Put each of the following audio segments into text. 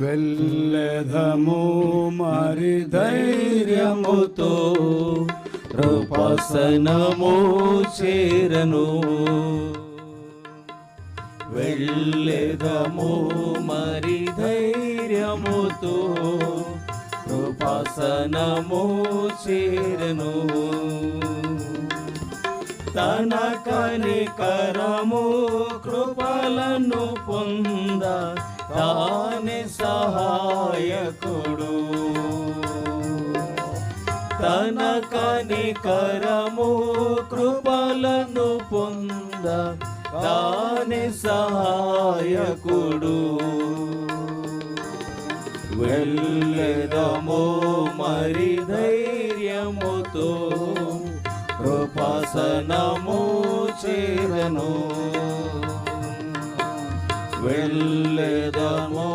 వెళ్ళెదము మరి ధైర్యముతో కృపాసనము చేరను. వెళ్ళెదము మరి ధైర్యముతో కృపాసనము చేరను. తన కనికరము కృపలను పొంద తాని సహాయకుడు. తన కనికరము కృపలను పొంద తాని సహాయకుడు. వెళ్ళదమో మరి ధైర్యముతో కృపాసనము చేరను. వెళ్ళెదము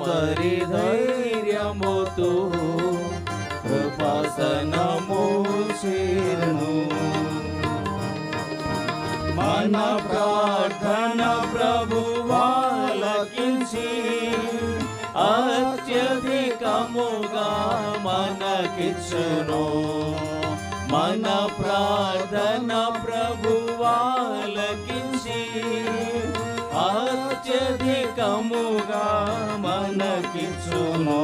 మరి ధైర్యముతో కృపాసనము చేరను. మన ప్రార్థన ప్రభువాలకించి అత్యధికముగా మనకిచ్చును. మన ప్రార్థన ప్రభువాలకించి అత్యధికముగా మనకిచ్చును.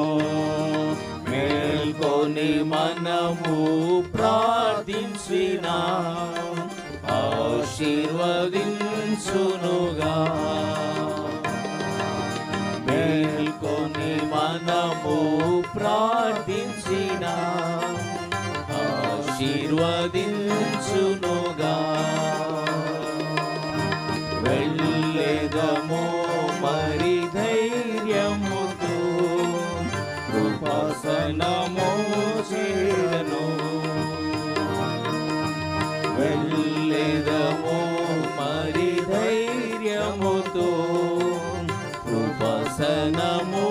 మేల్కొని మనము ప్రార్థించిన ఆశీర్వదించునుగా. మేల్కొని మనము ప్రార్థించిన ఆశీర్వదించునుగా. వెళ్ళెదము ధైర్యముతో కృపాసనము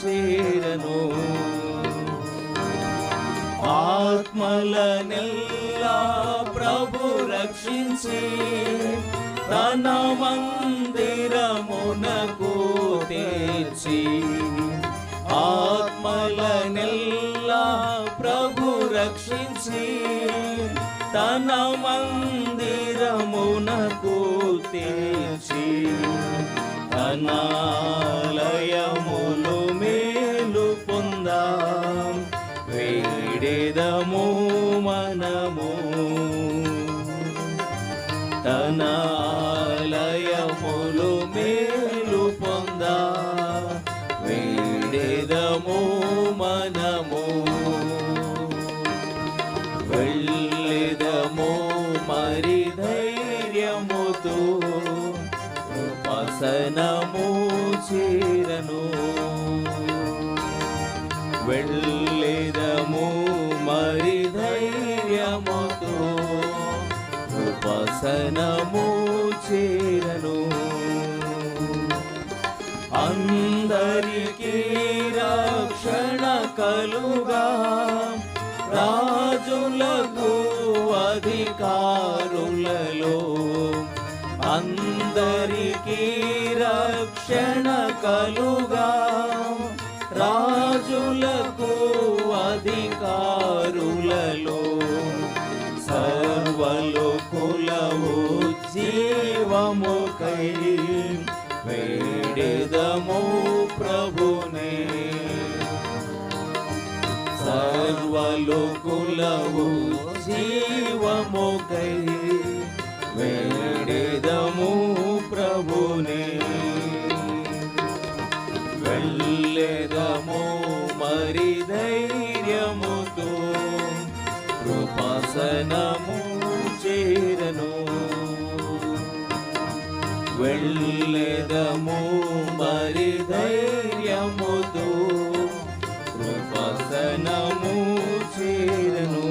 చేరను. ఆత్మలనెల్లా ప్రభు రక్షించి తన మందిరమునకు తెచ్చి ఆత్మల నెల్లా ప్రభు రక్షించి తన మందిరమునకు తెచ్చి తనాలయములు చేరను. వెళ్ళేదము మరి ధైర్యముతో ఉపసనము చేరను. అందరికీ రక్షణ కలుగా రాజులకు అధికారులలో అందరికీ రక్షణ కలుగా. రాజులకు అధికారులలో సర్వలోకుల జీవము కై వేడెదము ప్రభునే. సర్వలోకులవు చేరను. వెళ్ళెదము మరి ధైర్యముతో కృపాసనము చేరను.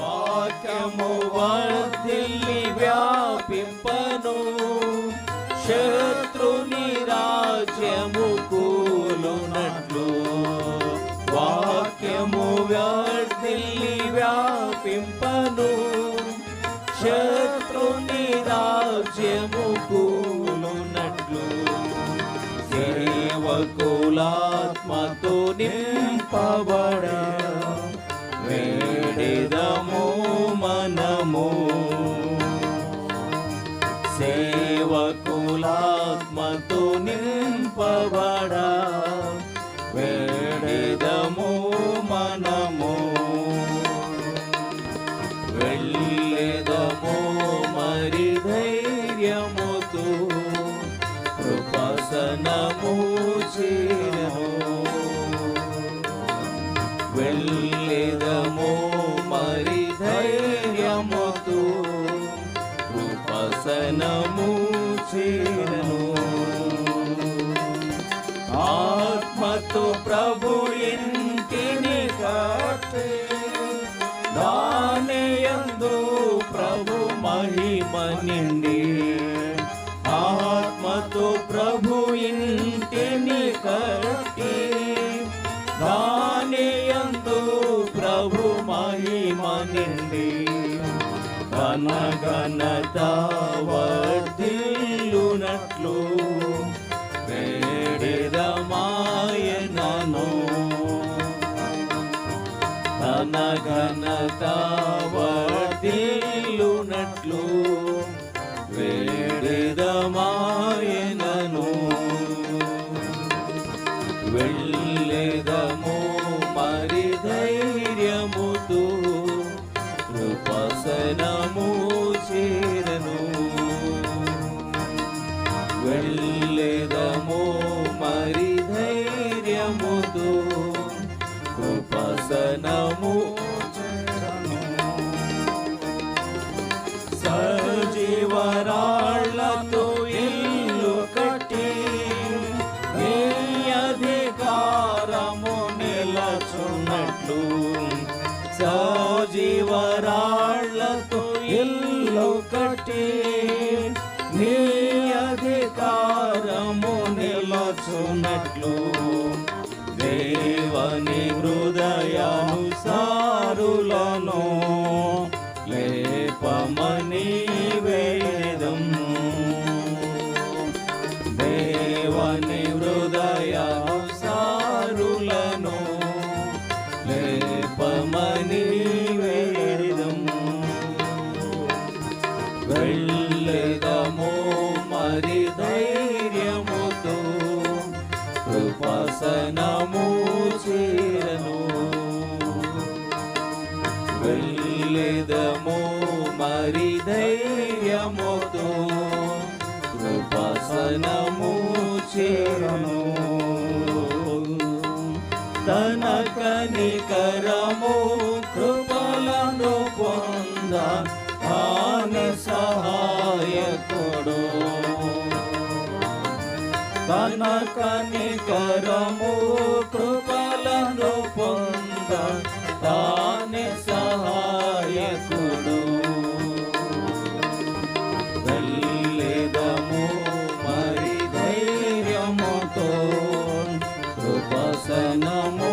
వాక్యము వర్ధిల్లి వ్యాపింపను. శత్రుని రాజ్యము కూలునట్లు వాక్యము వర్ధిల్లి వ్యాపింపను శత్రుని రాజ్యము కూలునట్లు సేవకులాత్మతో నింపబడ వేడిదము మనము. సేవకులాత్మతో నింపబడ కృపసనము ప్రభు మహిమ నిండి ఘన ఘనత వర్ధిల్లునట్లు వేడిదమాయనను ఘన ఘనత వర్ధిల్లునట్లు వేడిదమాయన కృపసనము చేరను వెళ్ళెదము మరి ధైర్యముతో కృపసనము ఒకటి. నీ అధికారము నిలచున్నట్లు దేవని హృదయానుసారులను ధైర్యముతో కృపసనము చేరను. వెళ్ళెదము మరి ధైర్యముతో కృపసనము చేరను. తన కనికరము కనకని కరము కృపలను పొంద తాని సహాయకుడు వెళ్ళేదము మరి ధైర్యముతో కృపసనము